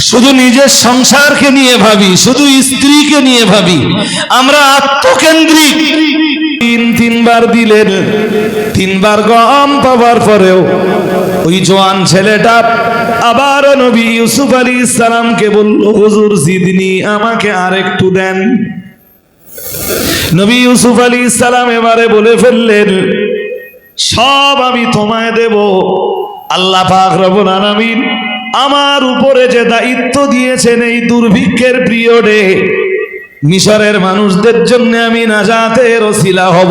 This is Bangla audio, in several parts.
শুধু নিজের সংসারকে নিয়ে ভাবি, শুধু স্ত্রীকে নিয়ে ভাবি। আমরা আত্মকেন্দ্রিক। তিন তিনবার দিলেন, তিনবার গম পাওয়ার পরেও ওই জোয়ান ছেলেটা আবার নবী ইউসুফ আলী ইসলামকে বলল, হুজুর, জিদনি, আমাকে আর একটু দেন। নবী ইউসুফ আলী ইসলাম এবারে বলে ফেললেন, সব আমি তোমায় দেব, আল্লাহ পাক রব্বুল আলামিন আমার উপরে যে দায়িত্ব দিয়েছেন এই দুর্ভিক্ষের পিরিয়ডে, মিশরের মানুষদের জন্য আমি নাজাতের ওসিলা হব।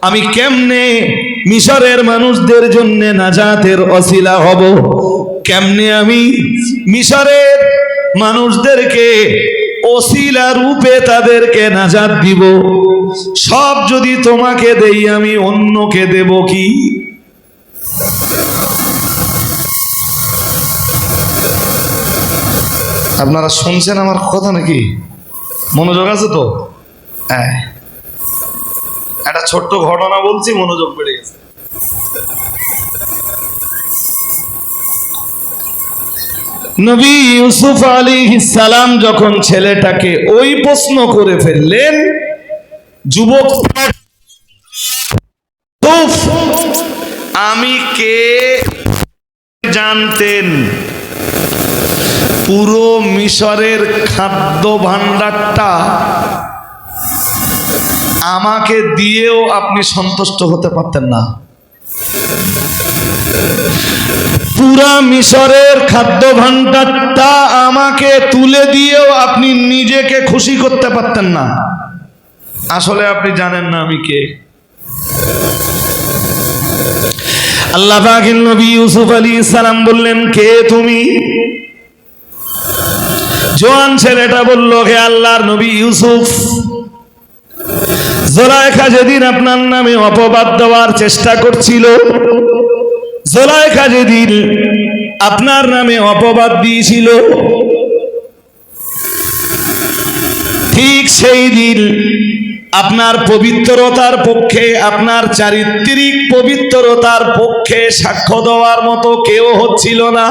আমি কেমনে মিশরের মানুষদের জন্য নাজাতের ওসিলা হব? কেমনে আমি মিশরের মানুষদেরকে ওসিলা রূপে তাদেরকে নাজাত দিব? সব যদি তোমাকে দেই, আমি অন্যকে দেব কি? আপনারা শুনছেন আমার কথা নাকি? মনোযোগ আছে তো? হ্যাঁ। একটা ছোট্ট ঘটনা বলছি, মনোযোগ বেড়ে গেছে। নবী ইউসুফ আলী সালাম যখন ছেলেটাকে ওই প্রশ্ন করে ফেললেন, যুবক আমি কে জানতেন? পুরো মিশরের খাদ্য ভাণ্ডারটা আমাকে দিয়েও আপনি সন্তুষ্ট হতে পারতেন না। পুরা মিশরের খাদ্য ভাণ্ডারটা আমাকে তুলে দিয়েও আপনি নিজেকে খুশি করতে পারতেন না। আসলে আপনি জানেন না আমি কে। আল্লাহ নবী ইউসুফ আলী সালাম বললেন, কে তুমি? জোয়ান ছেলেটা বলল, হে আল্লাহর নবী ইউসুফ, জোলাইখা যেদিন আপনার নামে অপবাদ দেওয়ার চেষ্টা করছিল, জোলাইখা যেদিন আপনার নামে অপবাদ দিয়েছিল, ঠিক সেই দিন আপনার পবিত্রতার পক্ষে, আপনার চারিত্রিক পবিত্রতার পক্ষে সাক্ষ্য দেওয়ার মতো কেউ হচ্ছিল না।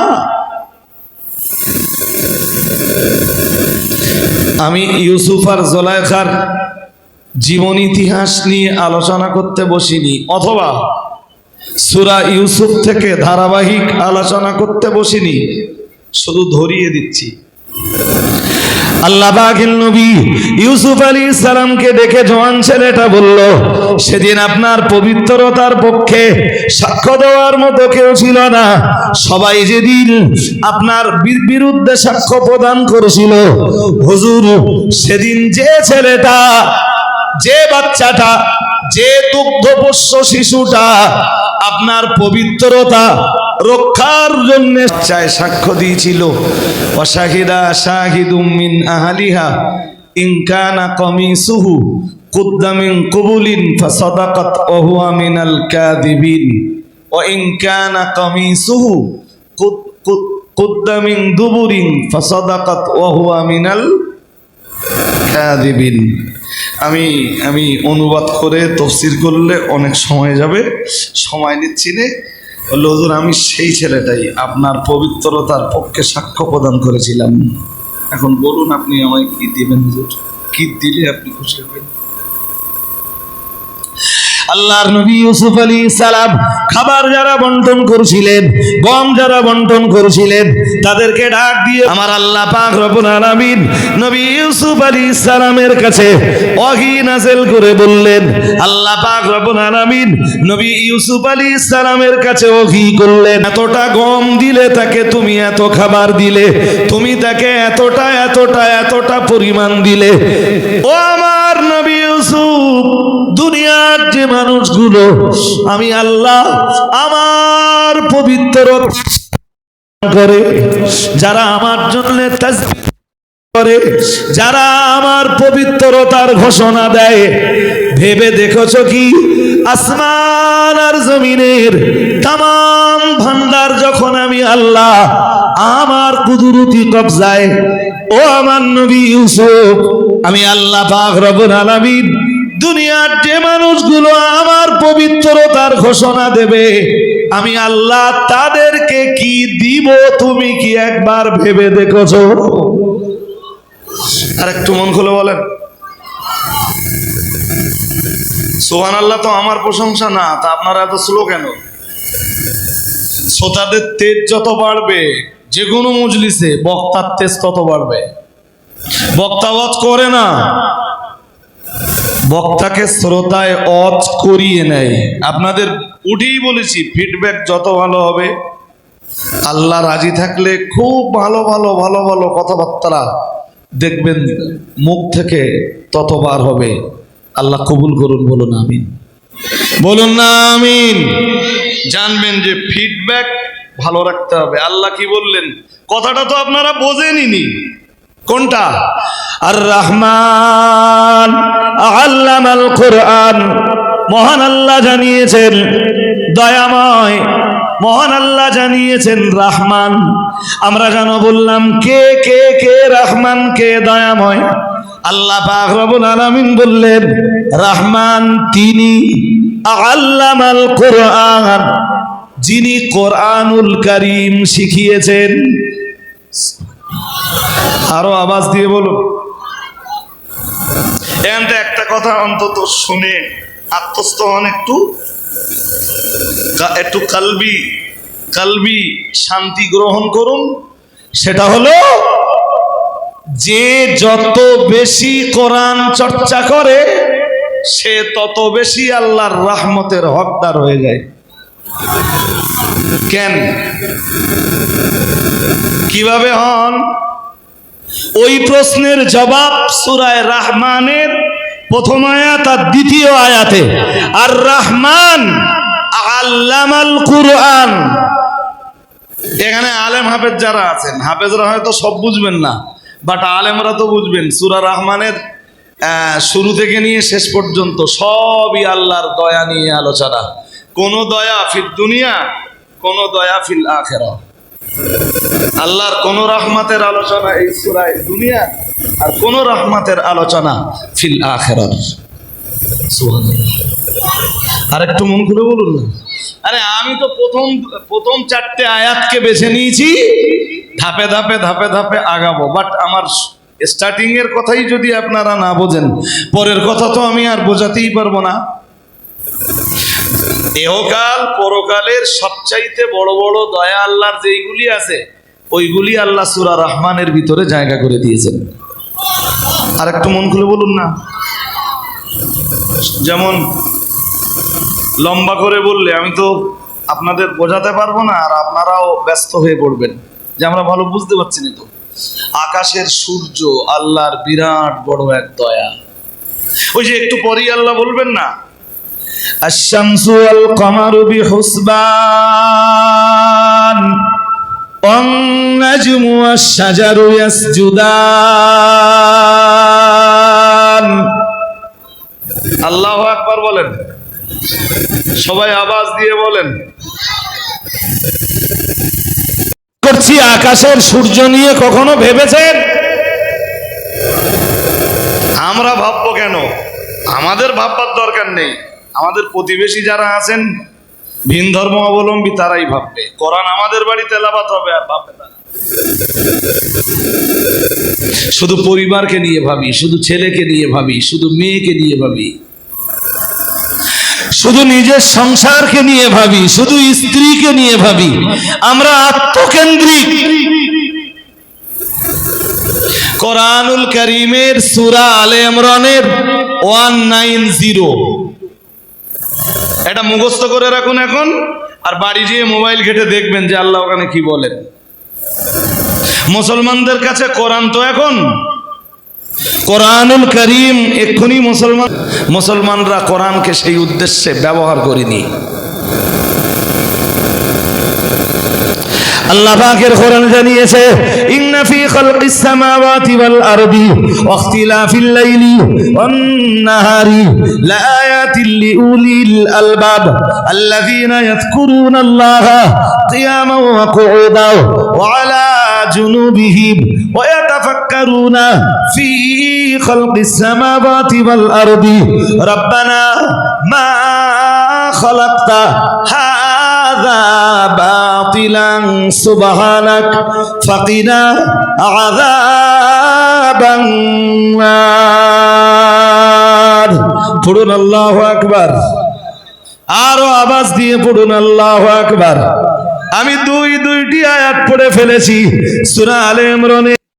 আমি ইউসুফ আর জোলাইখার জীবন ইতিহাস নিয়ে আলোচনা করতে বসিনি, অথবা সুরা ইউসুফ থেকে ধারাবাহিক আলোচনা করতে বসিনি, শুধু ধরিয়ে দিচ্ছি। আল্লাহ নবী ইউসুফ আলী সালামকে দেখে জওয়ান ছেলেটা বলল, সেদিন আপনার পবিত্রতার পক্ষে সাক্ষ্য দেওয়ার মতো কেউ ছিল না। সবাই যেদিন আপনার বিরুদ্ধে সাক্ষ্য প্রদান করেছিল, হুজুর, সেদিন যে ছেলেটা, যে বাচ্চাটা, যে দুগ্ধপোষ্য শিশুটা, আপনার পবিত্রতা রক্ষার জন্য চায় সাক্ষ্য দিয়েছিল। অশাহিদা শাহিদুম মিন আহালিহা ইনকানা কমিসুহু কুদ্দামিন কুবুলিন ফাসাদাকাত ওহুয়া মিনাল কাযিবিন। ওয়া ইনকানা কমিসুহু কুদ- কুদ- কুদ্দামিন দুবুরিন ফাসাদাকাত ওহুয়া মিনাল কাযিবিন। আমি আমি অনুবাদ করে তফসির করলে অনেক সময় যাবে, সময় নিচ্ছি নে। বলল, হুজুর আমি সেই ছেলেটাই। আপনার পবিত্রতার পক্ষে সাক্ষ্য প্রদান করেছিলাম। এখন বলুন আপনি আমায় কি দিবেন হুজুর? কি দিলে আপনি খুশি হবেন? আল্লাহর নবী ইউসুফ আলী সালাম খাবার যারা বন্টন করছিলেন, গম যারা বন্টন করছিলেন, তাদেরকে ডাক দিয়ে আমার আল্লাহ পাক রব্বুল আলামিন নবী ইউসুফ আলী সালামের কাছে ওহী নাযিল করে বললেন, আল্লাহ পাক রব্বুল আলামিন নবী ইউসুফ আলী সালামের কাছে ওহী করলেন, এতটা গম দিলে তাকে তুমি এত খাবার দিলে, তুমি তাকে এতটা এতটা এতটা পরিমাণ দিলে। ও আমার নবী ইউসুফ যে মানুষগুলো, আমি আল্লাহ আমার পবিত্র করে, যারা আমার জন্য করে, যারা আমার পবিত্রতার ঘোষণা দেয়। ভেবে দেখেছ কি? আসমান আর জমিনের তাম ভান্ডার যখন আমি আল্লাহ আমার কুদরতি কবজায়, ও আমার নবী ইউসুফ, আমি আল্লাহ পাক রব্বুল আলামিন দুনিয়ার যে মানুষগুলো আমার পবিত্রতার ঘোষণা দেবে, আমি আল্লাহ তাদেরকে কি দিব তুমি কি একবার ভেবে দেখেছ? আর একটু মন খুলে বলেন। সোহান আল্লাহ তো আমার প্রশংসা না, তা আপনারা এত স্লো কেন? শ্রোতাদের তেজ যত বাড়বে, যে কোনো মজলিসে বক্তার তেজ তত বাড়বে। বক্তা ওয়াজ করে না। বক্তাকে শ্রোতায় অজ করিয়ে নেয়। আপনাদের উঠেই বলেছি ফিডব্যাক যত ভালো হবে, আল্লাহ রাজি থাকলে খুব ভালো ভালো ভালো ভালো কথাবার্তা দেখবেন, মুখ থেকে ততবার হবে। আল্লাহ কবুল করুন, বলুন আমিন। বলুন না আমিন। জানবেন যে ফিডব্যাক ভালো রাখতে হবে। আল্লাহ কি বললেন? কথাটা তো আপনারা বোঝেনি কোনটা? আর রহমান আল্লামাল কোরআন। মহান আল্লাহ জানিয়েছেন, দয়াময়। মহান আল্লাহ জানিয়েছেন রাহমান। আমরা যেন বললাম, কে কে কে রাহমান, কে দয়াময়? আল্লাহ পাক রব্বুল আলামিন বললেন, রাহমান তিনি আল্লামাল কোরআন, যিনি কোরআনুল করিম শিখিয়েছেন। আরও আওয়াজ দিয়ে বলুন। এখান একটা কথা অন্তত শুনে আত্মস্থ হন একটু। একটু কালবি কালবি শান্তি গ্রহণ করুন। সেটা হলো, যে যত বেশি কোরআন চর্চা করে, সে তত বেশি আল্লাহর রাহমতের হকদার হয়ে যায়। কেন? কীভাবে হন? ওই প্রশ্নের জবাব সুরায় রাহমানের প্রথম আয়াত আর দ্বিতীয় আয়াতে। আর রাহমান আল্লামাল কুরআন। এখানে আলেম হাফেজ যারা আছেন, হাফেজরা হয়তো সব বুঝবেন না, বাট আলেমরা তো বুঝবেন, সুরা রহমানের শুরু থেকে নিয়ে শেষ পর্যন্ত সবই আল্লাহর দয়া নিয়ে আলোচনা। কোন দয়া ফিল দুনিয়া, কোন দয়া ফিল আখেরা আল্লাহর কোন রহমতের আলোচনা এই সুরায় দুনিয়া আর কোন রহমতের আলোচনা ফিল আখেরার আর একটু মন করে বলুন না। আরে আমি তো প্রথম প্রথম চারটে আয়াতকে বেছে নিয়েছি, ধাপে ধাপে ধাপে ধাপে আগাবো। বাট আমার স্টার্টিং এর কথাই যদি আপনারা না বোঝেন, পরের কথা তো আমি আর বোঝাতেই পারব না। এহকাল পরকালের সবচাইতে বড় বড় দয়া আল্লাহর যেইগুলি আছে, ওইগুলি আল্লাহ সুরা রহমানের ভিতরে জায়গা করে দিয়েছেন। আর একটু মন খুলে বলুন না। যেমন লম্বা করে বললে, আমি তো আপনাদের বোঝাতে পারব না, আর আপনারাও ব্যস্ত হয়ে পড়বেন। যে আমরা ভালো বুঝতে পারছি না তো। আকাশের সূর্য আল্লাহর বিরাট বড় এক দয়া। ওই যে একটু পরেই আল্লাহ বলবেন না الشمس والقمر بحسبان والنجم والشجر يسجدان আল্লাহ আকবার বলেন সবাই আওয়াজ দিয়ে বলেন করছি আকাশের সূর্য নিয়ে কখনো ভেবেছেন আমরা ভাববো কেন আমাদের ভাববার দরকার নেই আমাদের প্রতিবেশী যারা আছেন, ভিন ধর্ম অবলম্বী তারাই ভাববে। কোরআন আমাদের বাড়িতে লাভাত হবে আর ভাববে তারা। শুধু পরিবারকে নিয়ে ভাবি, শুধু ছেলেকে নিয়ে ভাবি, শুধু মেয়েকে নিয়ে ভাবি। শুধু নিজের সংসারকে নিয়ে ভাবি, শুধু স্ত্রীকে নিয়ে ভাবি। আমরা আত্মকেন্দ্রিক। কোরআনুল করিমের সুরা আলে ইমরানের ওয়ান নাইন জিরো। এটা মুখস্থ করে রাখুন এখন, আর বাড়ি যেয়ে মোবাইল ঘেটে দেখবেন যে আল্লাহ ওখানে কি বলেন। মুসলমানদের কাছে কোরআন তো এখন। কোরআনুল করিম এক্ষুনি মুসলমান মুসলমানরা কোরআনকে সেই উদ্দেশ্যে ব্যবহার করেনি। আল্লাহ পাকের কোরআন জানিয়েছে ইন্না ফি খালকিস সামাওয়াতি ওয়াল আরদি ওয়া ইখতিলাফিল লাইলি ওয়ান নাহারি লাআয়াতিন লিউলিল আলবাব আল্লাযীনা ইয়াযকুরুনা আল্লাহা কিয়ামান ওয়া কুউদান ওয়া আলা جنوبهم ويتفكرون في خلق السماوات والأرض ربنا ما خلقت هذا هذا باطلا سبحانك فقنا عذاب النار পড়ুন আল্লাহু আকবার আরো আওয়াজ দিয়ে পড়ুন আল্লাহু আকবার আমি দুই দুইটি আয়াত পড়ে ফেলেছি সূরা আলে ইমরানে